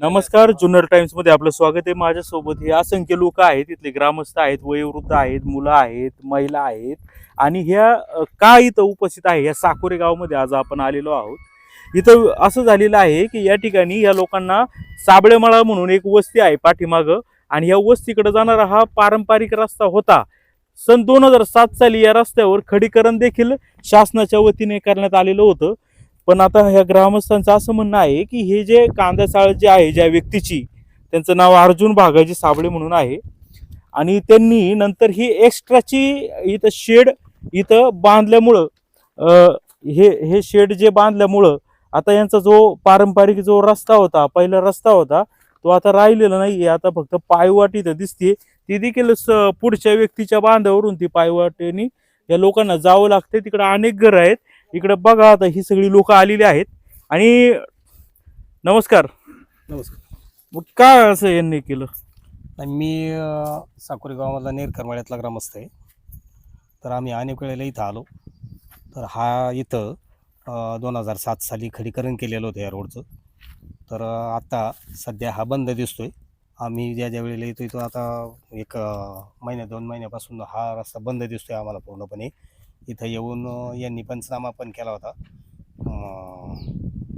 नमस्कार जुन्नर टाइम्समध्ये आपलं स्वागत आहे माझ्यासोबत. हे असंख्य लोक आहेत तिथले ग्रामस्थ आहेत वयोवृद्ध आहेत मुलं आहेत महिला आहेत. आणि ह्या का इथं उपस्थित आहे? या साकोरे गावामध्ये आज आपण आलेलो आहोत. इथं असं झालेलं आहे की या ठिकाणी या लोकांना साबळेमळा म्हणून एक वस्ती आहे पाठीमागं. आणि या वस्तीकडे जाणारा हा पारंपरिक रस्ता होता. सन दोन हजार सात साली या रस्त्यावर खडीकरण देखील शासनाच्या वतीने करण्यात आलेलं होतं. पण आता ह्या ग्रामस्थांचं असं म्हणणं आहे की हे जे कांदा चाळ जे आहे ज्या व्यक्तीची त्यांचं नाव अर्जुन भागाजी साबळे म्हणून आहे. आणि त्यांनी नंतर ही एक्स्ट्राची इथं शेड इथं बांधल्यामुळं हे हे शेड जे बांधल्यामुळं आता यांचा जो पारंपरिक जो रस्ता होता पहिला रस्ता होता तो आता राहिलेला नाही आता फक्त पायवाट इथं दिसते ती देखील स- पुढच्या व्यक्तीच्या बांधावरून ती पायवाटेनी या लोकांना जावं लागते तिकडे अनेक घरं आहेत. इकडे बघा आता ही सगळी लोक आलेली आहेत. आणि नमस्कार. नमस्कार. मग काय असं यांनी केलं? मी अ, साकोरी गावामधला नेरकरमाळ्यातला ग्रामस्थ आहे. तर आम्ही अनेक वेळेला इथं आलो. तर हा इथं दोन हजार सात साली खडीकरण केलेलं होतं या रोडचं. तर अ, आता सध्या हा बंद दिसतोय. आम्ही ज्या ज्या वेळेला येतो इथं आता एक अ, महिन्या दोन महिन्यापासून हा रस्ता बंद दिसतोय आम्हाला पूर्णपणे. इथं येऊन अ, यांनी पंचनामा पण केला होता. अ,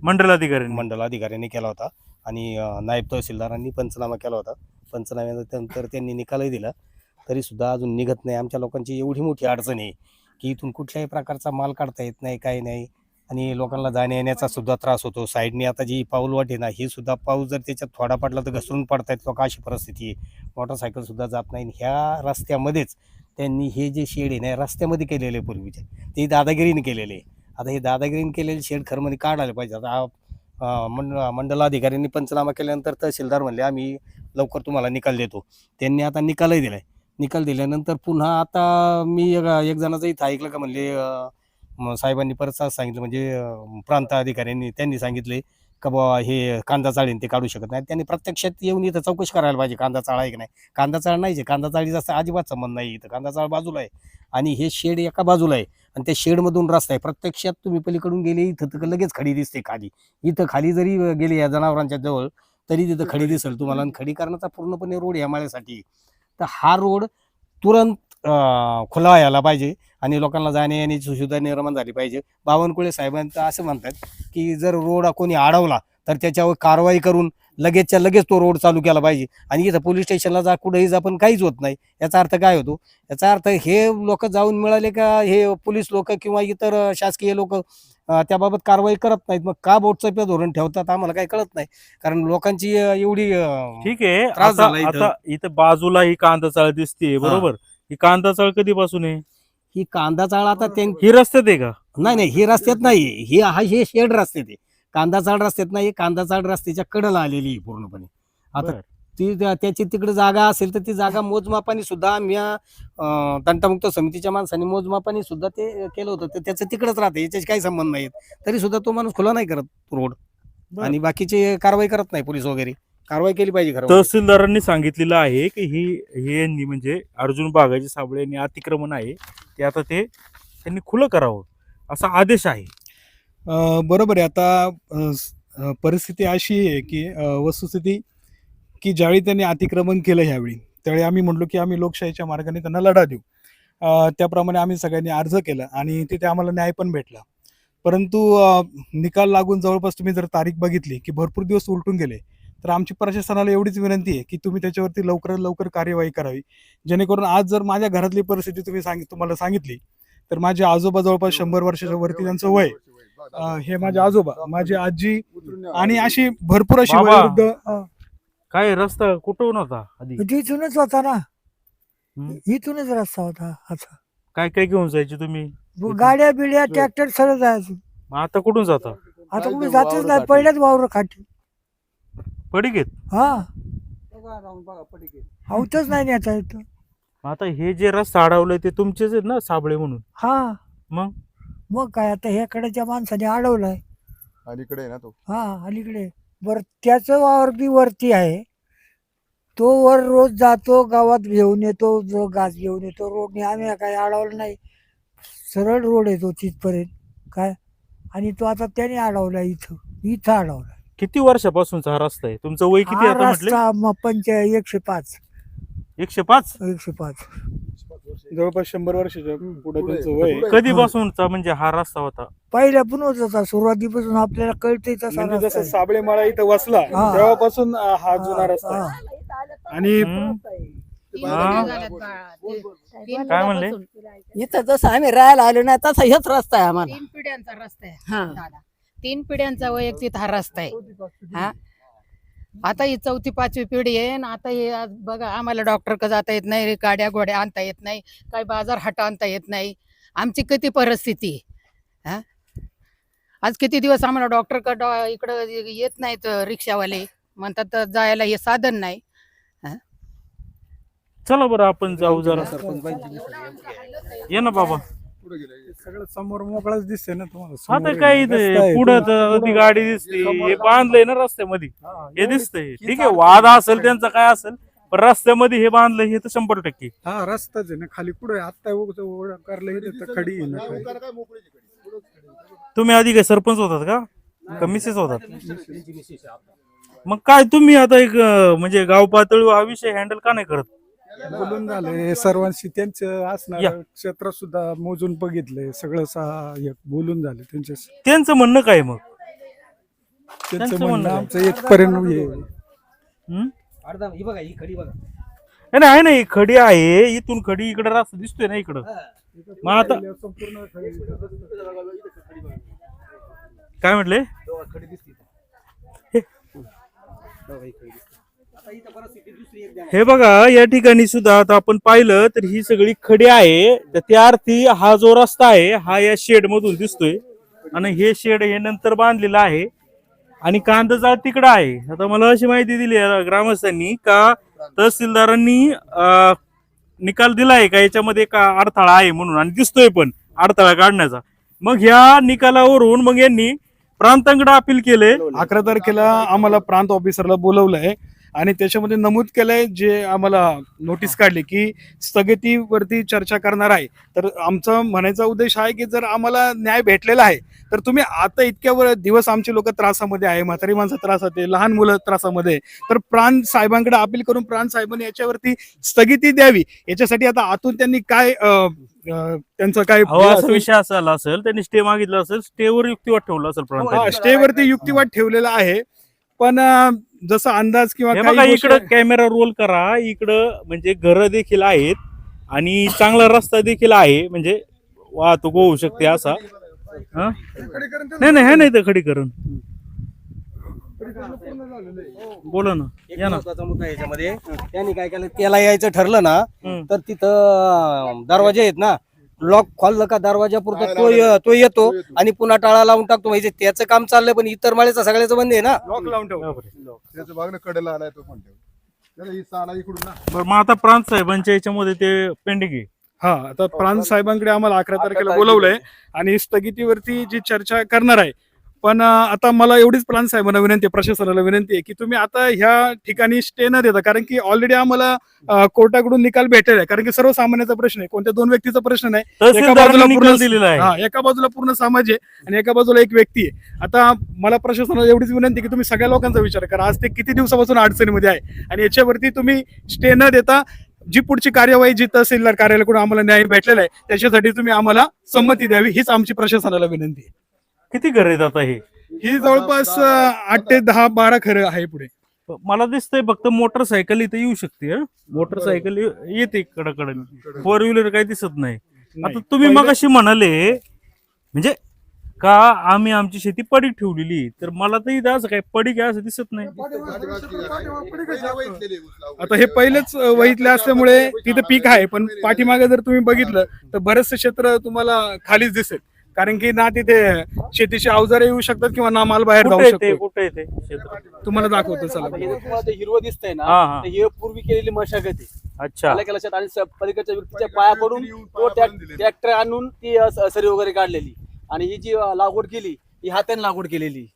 मंडल अधिकाऱ्यांनी मंडल अधिकाऱ्यांनी केला होता. आणि अ, नायब तहसीलदारांनी पंचनामा केला होता. पंचनाम्यानंतर त्यांनी निकालही दिला. तरीसुद्धा अजून निघत नाही. आमच्या लोकांची एवढी मोठी अडचण आहे की इथून कुठल्याही प्रकारचा माल काढता येत नाही काही नाही. आणि लोकांना जाण्या येण्याचा सुद्धा त्रास होतो. साईडने आता जी पाऊल वाट आहे ना ही सुद्धा पाऊस जर त्याच्यात थोडा पडला तर घसरून पडतायत लोक अशी परिस्थिती आहे. मोटरसायकल सुद्धा जात नाही. आणि ह्या रस्त्यामध्येच त्यांनी हे जे शेड आहे ना रस्त्यामध्ये केलेले आहे पूर्वीचे. ते दादागिरीने केलेले आहे. आता हे दादागिरीने केलेले शेड खरं म्हणजे काढायला पाहिजे. आता मंड मंडलाधिकाऱ्यांनी पंचनामा केल्यानंतर तहसीलदार म्हणले आम्ही लवकर तुम्हाला निकाल देतो. त्यांनी आता निकालही दिलाय. निकाल दिल्यानंतर पुन्हा आता मी एक जणाचं इथं ऐकलं का म्हणले साहेबांनी परत सांगितलं म्हणजे प्रांत अधिकाऱ्यांनी त्यांनी सांगितले का बाबा हे कांदा चाळीन ते काढू शकत नाही. त्यांनी प्रत्यक्षात येऊन इथं चौकशी करायला पाहिजे कांदा चाळा आहे की नाही? कांदा चाळ नाही आहे. कांदा चाळीचा असं अजिबात संबंध नाही इथं. कांदा चाळ बाजूला आहे. आणि हे शेड एका बाजूला आहे. आणि त्या शेडमधून रस्ता आहे. प्रत्यक्षात तुम्ही पलीकडून गेले इथं तर लगेच खडी दिसते खाली. इथं खाली जरी गेले या जनावरांच्या जवळ तरी तिथं खडी दिसेल तुम्हाला. आणि खडी करण्याचा पूर्णपणे रोड या माळ्यासाठी तर हा रोड तुरंत खुला व्हायला पाहिजे. आणि लोकांना जाण्या येण्याची सुविधा निर्माण झाली पाहिजे. बावनकुळे साहेबांचं असं म्हणतात की जर रोड कोणी अडवला तर त्याच्यावर कारवाई करून लगेचच्या लगेच तो रोड चालू केला पाहिजे. आणि इथं पोलीस स्टेशनला जा कुठेही जा पण काहीच होत नाही. याचा अर्थ काय होतो? याचा अर्थ हे लोक जाऊन मिळाले का? हे पोलीस लोक किंवा इतर शासकीय लोक त्याबाबत कारवाई करत नाहीत. मग का बोटचं धोरण ठेवतात? आम्हाला काही कळत नाही. कारण लोकांची एवढी ठीक आहे. आता इथं. बाजूला ही कांदा चाळ दिसते बरोबर? ही कांदा चाळ कधीपासून आहे? ही कांदा चाळ आता त्यां ही रस्त्यात आहे का? नाही नाही ही रस्त्यात नाही. ही हा हे शेड रस्त्यात आहे. कांदा चाळ रस्त्यात नाही कांदा चाळ रस्त्याच्या कडेला आलेली आहे पूर्णपणे. आता बरं. ती त्या- त्याची तिकडे जागा असेल तर ती जागा मोजमापाने सुद्धा आम्ही या, अं, तंटामुक्त समितीच्या माणसांनी मोजमापाने सुद्धा ते केलं होतं. तर त्याचं तिकडेच राहते याच्याशी काही संबंध नाही तरी सुद्धा तो माणूस खुला नाही करत रोड. बरं. आणि बाकीचे कारवाई करत नाही पोलीस वगैरे. कारवाई केली पाहिजे खरं म्हणजे. तहसीलदारांनी सांगितलेलं आहे की ही हे यांनी म्हणजे अर्जुन बागाजी साबळे यांनी अतिक्रमण आहे ते आता ते त्यांनी खुलं करावं असा आदेश आहे. अ, बरोबर आहे. आता अ, स- अ, परिस्थिती अशी आहे की अ, वस्तुस्थिती की ज्यावेळी त्यांनी अतिक्रमण केलं ह्यावेळी त्यावेळी आम्ही म्हटलो की आम्ही लोकशाहीच्या मार्गाने त्यांना लढा देऊ. अ, त्याप्रमाणे आम्ही सगळ्यांनी अर्ज केला आणि तिथे आम्हाला न्याय पण भेटला. परंतु अ, निकाल लागून जवळपास तुम्ही जर तारीख बघितली की भरपूर दिवस उलटून गेले तर आमची प्रशासनाला एवढीच विनंती आहे की तुम्ही त्याच्यावरती लवकरात लवकर कार्यवाही करावी. जेणेकरून आज जर माझ्या घरातली परिस्थिती तुम्ही सांगित तुम्हाला सांगितली तर माझे आजोबा जवळपास शंभर वर्षाच्या वरती त्यांचं वय. हे माझे आजोबा माझी आजी आणि अशी भरपूर अशी बाबा. वयोवृद्ध अ, काय रस्ता कुठून होता आधी? इथूनच होता ना. हम्म. इथूनच रस्ता होता असा. काय काय घेऊन जायचे तुम्ही? ब- गाड्या बिड्या ट्रॅक्टर सरळ जायचं. मग आता कुठून जाता? आता कुठे जातच नाही पहिल्याच वावर खाटी. पडी घेत हा आवतच नाही नेता येत आता हे जे रस्ता अडवलंय ते तुमचेच आहेत ना साबळे म्हणून? हा. मग? मग काय आता ह्याकडच्या माणसाने अडवलाय. अलीकडे आहे ना तो. हा अलीकडे. बर त्याचं वावर बी वरती आहे. तो वर रोज जातो गावात घेऊन येतो जो घास घेऊन येतो रोडने आम्ही काय अडवलं नाही. सरळ रोड येतो तिथपर्यंत. काय? आणि तो आता त्याने अडवला इथं. इथं अडवला किती वर्षापासूनचा हा रस्ता आहे? तुमचं वय किती आता म्हटले? पंचा एकशे पाच. एकशे पाच? एकशे पाच. जवळपास शंभर वर्षाच्या पुढे त्यांचं वय आहे. कधीपासूनचा म्हणजे हा रस्ता होता? पहिल्यापून होत होता सुरुवातीपासून आपल्याला कळते म्हणजे जसं. साबळे माळा इथं वसला हा. तेव्हापासून अं, हा जुना रस्ता आहे. हा. आणि हम्म. काय म्हणले? इथं जसं आम्ही राहायला आलो ना तसा हेच रस्ता आहे आम्हाला. तीन पिढ्यांचा रस्ता आहे. हा. दादा. तीन पिढ्यांचा वैयक्तिक हा रस्ता आहे. हा? आता ही चौथी पाचवी पिढी आहे आणि आता हे आज बघा आम्हाला डॉक्टर का जाता येत नाही गाड्या गोड्या आणता येत नाही काय बाजार हाट आणता येत नाही. आमची किती परिस्थिती हा? आज किती दिवस आम्हाला डॉक्टर का डॉ इकडं येत नाहीत रिक्षावाले? म्हणतात तर जायला हे साधन नाही. चला बरं आपण जाऊ जरा. ये ना बाबा. सगळं समोर मोकळाच दिसतंय ना तुम्हाला हा तर काय इथे. पुढं ती गाडी दिसते हे बांधलंय ना रस्त्यामध्ये हे दिसतंय ठीक आहे वाद असेल त्यांचा काय असेल पण रस्त्यामध्ये हे बांधलंय हे तर शंभर टक्के हा रस्ताच आहे ना खाली पुढे आता करलं हे खडी. तुम्ही आधी काय सरपंच होतात का का मिसेस होतात मग काय तुम्ही आता एक म्हणजे गाव पातळीवर हा विषय हँडल का नाही करत बोलून झालंय. सर्वांशी त्यांचं या. असणार क्षेत्र सुद्धा मोजून बघितलंय. सगळं सा- हे बोलून झालं त्यांच्याशी. त्यांचं म्हणणं काय मग? त्यांचं म्हणणं आमचं एक पर्यंत हे हम्म? अर्धा ही बघा ही खडी बघा. नाही, नाही आहे ना ही खडी आहे. इथून खडी इकडे रस्ता दिसतोय ना इकडं? मग आता संपूर्ण काय म्हटले? खडी दिसते बघा ही खडी दिसते. हे बघा या ठिकाणी सुद्धा आता आपण पाहिलं तर ही सगळी खडी आहे. तर त्या अर्थी हा जो रस्ता आहे हा या शेड मधून दिसतोय. आणि हे शेड हे नंतर बांधलेलं आहे. आणि कांदा तिकडं आहे. आता मला अशी माहिती दिली आहे ग्रामस्थांनी का तहसीलदारांनी निकाल दिलाय का? याच्यामध्ये का अडथळा आहे म्हणून. आणि दिसतोय पण अडथळा काढण्याचा. मग ह्या निकालावरून मग यांनी प्रांतांकडे अपील केले अकरा तारखेला आम्हाला प्रांत ऑफिसरला बोलवलंय. आणि त्याच्यामध्ये नमूद केलंय जे आम्हाला नोटीस काढली की स्थगितीवरती चर्चा करणार आहे. तर आमचा म्हणायचा उद्देश आहे की जर आम्हाला न्याय भेटलेला आहे तर तुम्ही आता इतक्या वर दिवस आमचे लोक त्रासामध्ये आहे म्हातारी माणसं त्रासात आहे लहान मुलं त्रासामध्ये. तर प्रांत साहेबांकडे अपील करून प्रांत साहेबांनी याच्यावरती स्थगिती द्यावी. याच्यासाठी आता आतून त्यांनी काय त्यांचं काय असा विषय असा असेल त्यांनी स्टे मागितला असेल स्टेवर युक्तिवाद ठेवला असेल स्टेवरती युक्तिवाद ठेवलेला आहे. पण जसा अंदाज किंवा हे काही बघा गोष्टी- इकडं कॅमेरा रोल करा इकडं म्हणजे घर देखील आहेत आणि चांगला रस्ता देखील आहे म्हणजे वाहतूक होऊ शकते असा हा? नाही नाही हे नाही तर खडीकरण बोला ना एक या ना महत्त्वाचा मुद्दा आहे याच्यामध्ये त्यांनी काय केलं त्याला यायचं ठरलं ना हम्म. तर तिथं दरवाजे आहेत ना लॉक खोललं का दरवाजा पुरता तो य- तो येतो आणि पुन्हा टाळा लावून टाकतो. म्हणजे त्याचं काम चाललंय पण इतर माळेचं सगळ्याचं बंद आहे ना? लॉक लावून ठेव. बरोबर आहे. त्याचं बघ ना कडेला आलाय तो पण ठेव. त्याला ही चाला इकडून ना. बरं मग आता प्रांत साहेबांच्या याच्यामध्ये ते पेंडिंग आहे. हा आता प्रांत साहेबांकडे आम्हाला अकरा तारखेला बोलवलंय आणि स्थगितीवरती जी चर्चा करणार आहे पण आता मला एवढीच प्रांत साहेबांना विनंती आहे प्रशासनाला विनंती आहे की तुम्ही आता ह्या ठिकाणी स्टे न देता कारण की ऑलरेडी आम्हाला कोर्टाकडून निकाल भेटेल आहे. कारण की सर्वसामान्याचा प्रश्न आहे. कोणत्या दोन व्यक्तीचा प्रश्न नाही तहसीलदारांनी निकाल पूर्ण- दिलेला आहे. हा एका बाजूला पूर्ण समाज आहे आणि एका बाजूला एक व्यक्ती आहे. आता मला प्रशासनाला एवढीच विनंती आहे की तुम्ही सगळ्या लोकांचा विचार करा. आज ते किती दिवसापासून अडचणीमध्ये आहे आणि याच्यावरती तुम्ही स्टे न देता जी पुढची कार्यवाही जी तहसीलदार कार्यालयाकडून आम्हाला न्याय भेटलेला आहे त्याच्यासाठी तुम्ही आम्हाला संमती द्यावी हीच आमची प्रशासनाला विनंती आहे. किती घर आहेत आता हे? ही जवळपास अं, आठ ते दहा बारा खरं आहे पुढे. मला दिसतंय फक्त मोटरसायकल इथे येऊ शकते? मोटरसायकल येते कडकडे. फोर व्हीलर काही दिसत नाही. आता तुम्ही मग अशी म्हणाले म्हणजे का आम्ही आमची शेती पडीक ठेवलेली तर मला तर इथं असं काय पडीक आहे असं दिसत नाही. आता हे पहिलेच अं, वहीतले असल्यामुळे तिथे पीक आहे पण पाठीमागे जर तुम्ही बघितलं तर बरेचसे क्षेत्र तुम्हाला खालीच दिसेल. कारण की ना तिथे शेतीचे अवजारे येऊ शकतात किंवा ना माल बाहेर जाऊ कुठे येते शकतो. कुठे येते क्षेत्र? तुम्हाला दाखवतो चला. आता हे जर तुम्हाला ते हिरवं दिसतंय ना हा हा. तर हे पूर्वी केलेली मशागत आहे. अच्छा. आणि स- पलीकडच्या व्यक्तीच्या पायाकडून तो ट्रॅक्टर आणून ती अ, स- सरी वगैरे काढलेली. आणि ही जी अ, लागवड केली ही हाताने लागवड केलेली.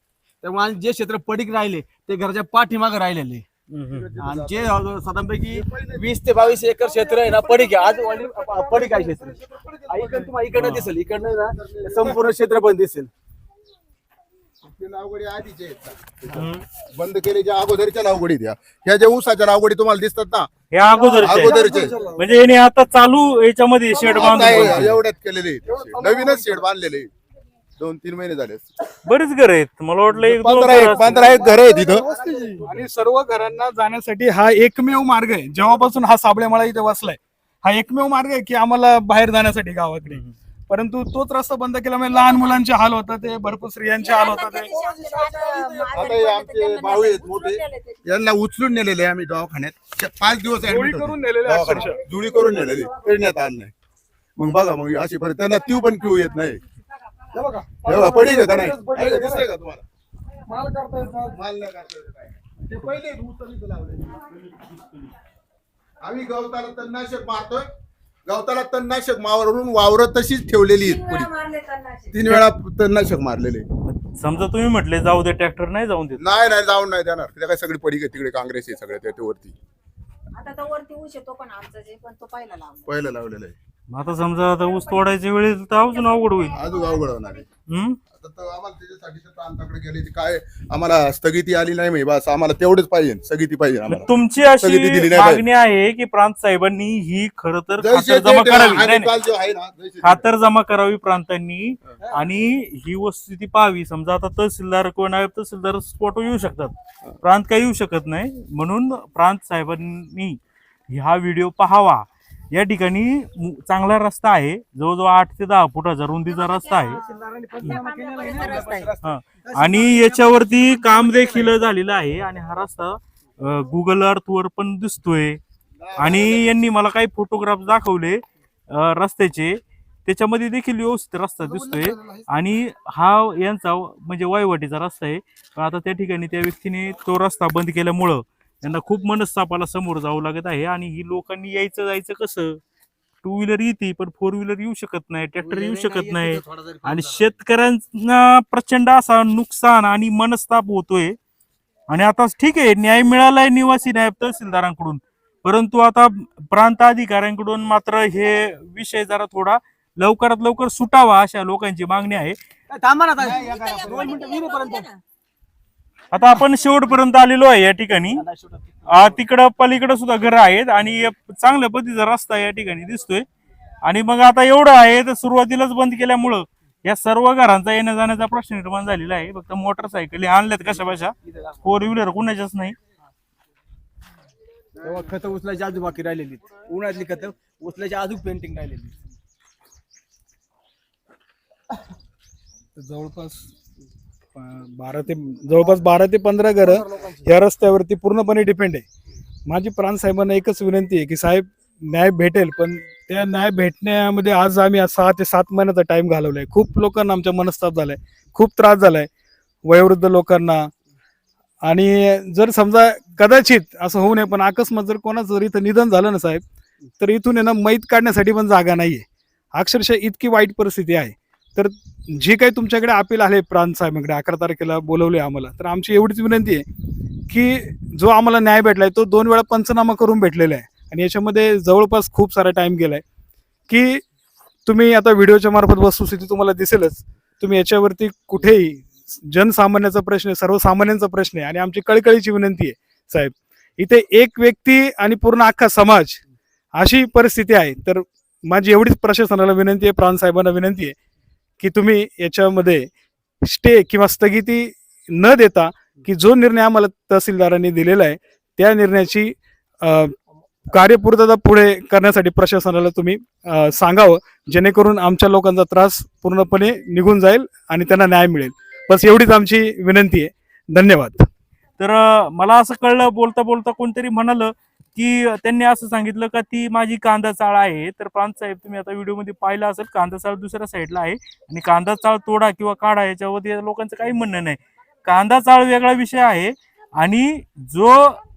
त्यामुळे आणि जे क्षेत्र पडीक राहिले ते घराच्या पाठीमागे राहिलेले. अ, साधारणपैकी वीस ते बावीस एकर क्षेत्र आहे ना पडीक आज पडीक आहे क्षेत्र इकडं तुम्हाला इकडनं दिसेल इकडनं ना संपूर्ण क्षेत्र पण दिसेल. नावगडी आधीचे. बंद केलेच्या अगोदरच्या नावगडी द्या. ह्या ज्या ऊसाच्या नावगडी तुम्हाला दिसतात ना हे अगोदरचे आहेत. अगोदरचे म्हणजे याने आता चालू याच्यामध्ये शेड बांधून एवढ्यात केलेले. नवीनच शेड बांधलेले आहे. दोन तीन महिने झाले बरेच घर आहेत. मला वाटलं एक दोन पंधरा घरं एक असतील. पंधरा एक घर आहे तिथं आणि सर्व घरांना जाण्यासाठी हा एकमेव मार्ग आहे. जेव्हापासून हा साबळेमाळा इथे वसलाय हा एकमेव मार्ग आहे की आम्हाला बाहेर जाण्यासाठी गावाकडे. परंतु तोच रस्ता बंद केल्यामुळे लहान मुलांचे हाल होतात ते भरपूर स्त्रियांचे हाल होतात. ते. आता हे आमचे भाऊ आहेत मोठे. यांना उचलून नेलेले आम्ही दवाखान्यात. च- पाच दिवस admit होते. करून नेलेले दवाखान्यात. अक्षरशः. जुळी करून नेलेली. करण्यात आलं नाही. मग बघा मग अशी परिस्थिती. त्यांना तीव पण क्यू येत नाही. हे बघा, पडीक आहे का नाही? आहे का? दिसतंय का तुम्हाला? माल नाही. करता येत काय. ते पहिले ऊसाला लावले आम्ही गवताला तणनाशक मारतोय. गवताला तणनाशक मारून वावर तशीच ठेवलेली आहेत पुढे. तीन वेळा तणनाशक मारलेले. समजा तुम्ही म्हटले जाऊ दे ट्रॅक्टर नाही जाऊन देत. नाही नाही जाऊन नाही देणार. तिथे काय सगळी पडी तिकडे काँग्रेस आहे सगळ्या त्याच्यावरती आता तर वरती ऊस येतो पण आमचा जे पण तो पहिला लावला. पहिलं लावलेलं आहे. मग आता समजा आता ऊस तोडायच्या वेळेस तर अजून अवघड होईल. अजून अवघड होणार आहे. हम्म? आता तर आम्हाला त्याच्यासाठी तर प्रांताकडे गेले ते काय? आम्हाला स्थगिती आली नाही बस. आम्हाला तेवढंच पाहिजे स्थगिती पाहिजे आम्हाला. तुमची स्थगिती दिली अशी नाही मागणी आहे की प्रांत साहेबांनी ही खर तर जैसे खातर जमा ते करावी. आणि नाही, नाही. काल जो आहे ना जैसे ते- खातर जमा करावी प्रांतांनी आणि ही वस्तुस्थिती पाहावी. समजा आता तहसीलदार किंवा नायब तहसीलदार स्पॉटवर येऊ शकतात. प्रांत काही येऊ शकत नाही. म्हणून प्रांत साहेबांनी हा व्हिडिओ पाहावा. या ठिकाणी मु- चांगला रस्ता आहे. जवळजवळ आठ ते दहा फुटाचा रुंदीचा रस्ता आहे. हा. आणि याच्यावरती काम देखील झालेलं आहे आणि हा रस्ता गुगल अर्थवर पण दिसतोय. आणि यांनी मला काही फोटोग्राफ दाखवले रस्त्याचे. त्याच्यामध्ये देखील व्यवस्थित रस्ता दिसतोय. आणि हा यांचा म्हणजे वयवटीचा रस्ता आहे. पण आता त्या ठिकाणी त्या व्यक्तीने तो रस्ता बंद केल्यामुळं त्यांना खूप मनस्तापाला समोर जावं लागत आहे आणि ही लोकांनी यायचं जायचं कसं? टू व्हीलर येते पण फोर व्हीलर येऊ शकत नाही ट्रॅक्टर येऊ शकत नाही. आणि शेतकऱ्यांना प्रचंड असा नुकसान आणि मनस्ताप होतोय. आणि आता ठीक आहे न्याय मिळालाय निवासी नायब तहसीलदारांकडून. परंतु आता प्रांत अधिकाऱ्यांकडून मात्र हे विषय जरा थोडा लवकरात लवकर सुटावा अशा लोकांची मागणी आहे. थांबा ना आता. आपण शेवटपर्यंत आलेलो आहे या ठिकाणी. आ, तिकडं पलीकडं सुद्धा घरं आहेत आणि चांगल्या पद्धतीचा रस्ता या ठिकाणी दिसतोय. आणि मग आता एवढं आहे तर सुरुवातीलाच बंद केल्यामुळं या सर्व घरांचा येण्या जाण्याचा प्रश्न निर्माण झालेला आहे. फक्त मोटरसायकली आणल्यात कशा बशा. फोर व्हीलर कुणाच्याच नाही. तेव्हा खतं उचलायची अजून बाकी राहिलेली उन्हातली खतं उचलायची अजून पेंटिंग राहिलेली जवळपास बारा ते जवळपास बारा ते पंधरा घरं या रस्त्यावरती पूर्णपणे डिपेंड आहे. माझी प्राण साहेबांना एकच विनंती आहे की साहेब न्याय भेटेल पण त्या न्याय भेटण्यामध्ये आज आम्ही आज सहा ते सात महिन्याचा टाइम घालवलाय. खूप लोकांना आमच्या मनस्ताप झालाय. खूप त्रास झालाय वयोवृद्ध लोकांना. आणि जर समजा कदाचित असं होऊ नये पण अकस्मात जर कोणाचं जर इथं निधन झालं ना साहेब तर इथून आहे ना मैत काढण्यासाठी पण जागा नाहीये. अक्षरशः इतकी वाईट परिस्थिती आहे. तर जे काही तुमच्याकडे अपील आले प्रांत साहेबांकडे अकरा तारखेला बोलवले आम्हाला तर आमची एवढीच विनंती आहे की जो आम्हाला न्याय भेटलाय तो दोन वेळा पंचनामा करून भेटलेला आहे. आणि याच्यामध्ये जवळपास खूप सारा टाईम गेलाय. की तुम्ही आता व्हिडिओच्या मार्फत वस्तुस्थिती तुम्हाला दिसेलच. तुम्ही याच्यावरती कुठेही जनसामान्याचा प्रश्न आहे सर्वसामान्यांचा प्रश्न आहे आणि आमची कळकळीची विनंती आहे साहेब. इथे एक व्यक्ती आणि पूर्ण अख्खा समाज अशी परिस्थिती आहे. तर माझी एवढीच प्रशासनाला विनंती आहे प्राण साहेबांना विनंती आहे की तुम्ही याच्यामध्ये स्टे किंवा स्थगिती न देता की जो निर्णय आम्हाला तहसीलदारांनी दिलेला आहे त्या निर्णयाची कार्यपूर्तता पुढे करण्यासाठी प्रशासनाला तुम्ही सांगावं जेणेकरून आमच्या लोकांचा त्रास पूर्णपणे निघून जाईल आणि त्यांना न्याय मिळेल. बस एवढीच आमची विनंती आहे. धन्यवाद. तर मला असं कळलं बोलता बोलता कोणतरी म्हणालं की त्यांनी असं सांगितलं का ती माझी कांदा चाळ आहे. तर प्रांत साहेब तुम्ही आता व्हिडिओमध्ये पाहिलं असेल कांदा चाळ दुसऱ्या साईडला आहे आणि कांदा चाळ तोडा किंवा काढा याच्यावरती लोकांचं काही म्हणणं नाही. कांदा चाळ वेगळा विषय आहे आणि जो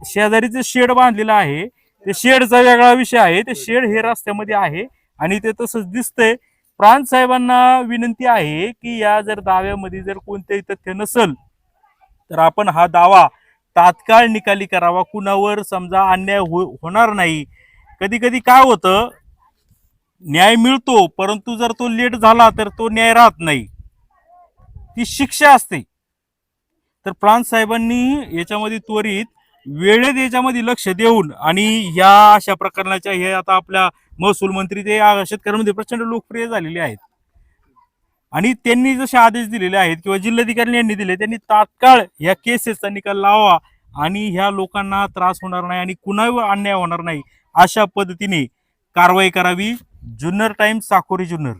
शेजारीचं शेड बांधलेला आहे ते शेडचा वेगळा विषय आहे. ते शेड हे रस्त्यामध्ये आहे आणि ते तसंच दिसतंय. प्रांत साहेबांना विनंती आहे की या जर दाव्यामध्ये जर कोणतेही तथ्य नसल तर आपण हा दावा तात्काळ निकाली करावा. कुणावर समजा अन्याय हो होणार नाही. कधी कधी काय होतं न्याय मिळतो परंतु जर तो लेट झाला तर तो न्याय राहत नाही. ती शिक्षा असते. तर प्रांत साहेबांनी याच्यामध्ये त्वरित वेळेत याच्यामध्ये लक्ष देऊन आणि या अशा प्रकरणाच्या हे आता आपल्या महसूल मंत्री ते या शेतकऱ्यांमध्ये प्रचंड लोकप्रिय झालेले आहेत. आणि त्यांनी जसे आदेश दिलेले आहेत किंवा जिल्हाधिकारी यांनी दिले त्यांनी तात्काळ या केसेसचा निकाल लावा आणि ह्या लोकांना त्रास होणार नाही आणि कुणावर अन्याय होणार नाही अशा पद्धतीने कारवाई करावी. जुन्नर टाइम्स साकोरी जुन्नर.